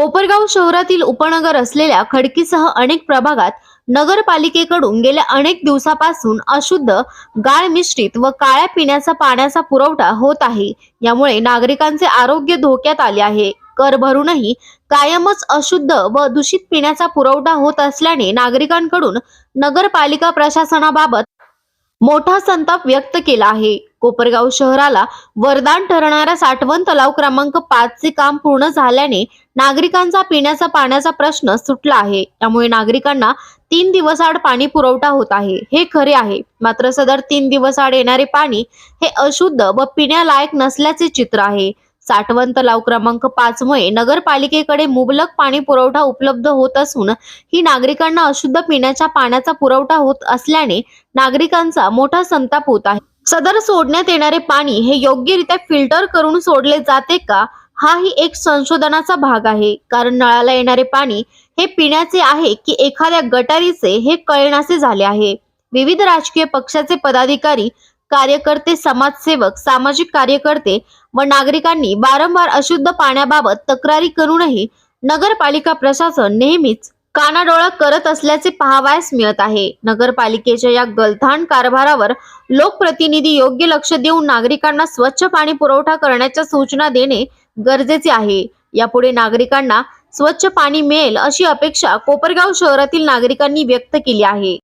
कोपरगाव शहरातील उपनगर असलेल्या खडकीसह अनेक प्रभागात नगरपालिकेकडून गेल्या अनेक दिवसापासून अशुद्ध गाळ मिश्रित व काळ्या पिण्याचा पाण्याचा पुरवठा होत आहे. यामुळे नागरिकांचे आरोग्य धोक्यात आले आहे. कर भरूनही कायमच अशुद्ध व दूषित पिण्याचा पुरवठा होत असल्याने नागरिकांकडून नगरपालिका प्रशासनाबाबत मोठा संताप व्यक्त केला आहे. कोपरगाव शहराला वरदान ठरणारा साठवण तलाव क्रमांक पाच चे काम पूर्ण झाल्याने नागरिकांचा पिण्याचा पाण्याचा प्रश्न सुटला आहे. त्यामुळे नागरिकांना तीन दिवस आड पाणी पुरवठा होत आहे. हे खरे आहे. मात्र सदर तीन दिवस आड येणारे पाणी हे अशुद्ध व पिण्यालायक नसल्याचे चित्र आहे. साठवण तलाव क्रमांक पाच मुळे नगरपालिकेकडे मुबलक पाणी पुरवठा उपलब्ध होत असून ही नागरिकांना अशुद्ध पिण्याच्या पाण्याचा पुरवठा होत असल्याने नागरिकांचा मोठा संताप होत आहे. सदर सोडण्यात येणारे पाणी हे योग्यरित्या फिल्टर करून सोडले जाते का? हाही एक संशोधनाचा भाग आहे. कारण नळाला येणारे पाणी हे पिण्याचे आहे की एखाद्या गटारीचे हे कळण्याचे झाले आहे. विविध राजकीय पक्षाचे पदाधिकारी कार्यकर्ते समाजसेवक सामाजिक कार्यकर्ते व नागरिकांनी वारंवार अशुद्ध पाण्याबाबत तक्रारी करूनही नगरपालिका प्रशासन नेहमीच कानाडोळा करत असल्याचे पाहावयास मिळत आहे. नगरपालिकेच्या या गलथान कारभारावर लोकप्रतिनिधी योग्य लक्ष देऊन नागरिकांना स्वच्छ पाणी पुरवठा करण्याच्या सूचना देणे गरजेचे आहे. यापुढे नागरिकांना स्वच्छ पाणी मिळेल अशी अपेक्षा कोपरगाव शहरातील नागरिकांनी व्यक्त केली आहे.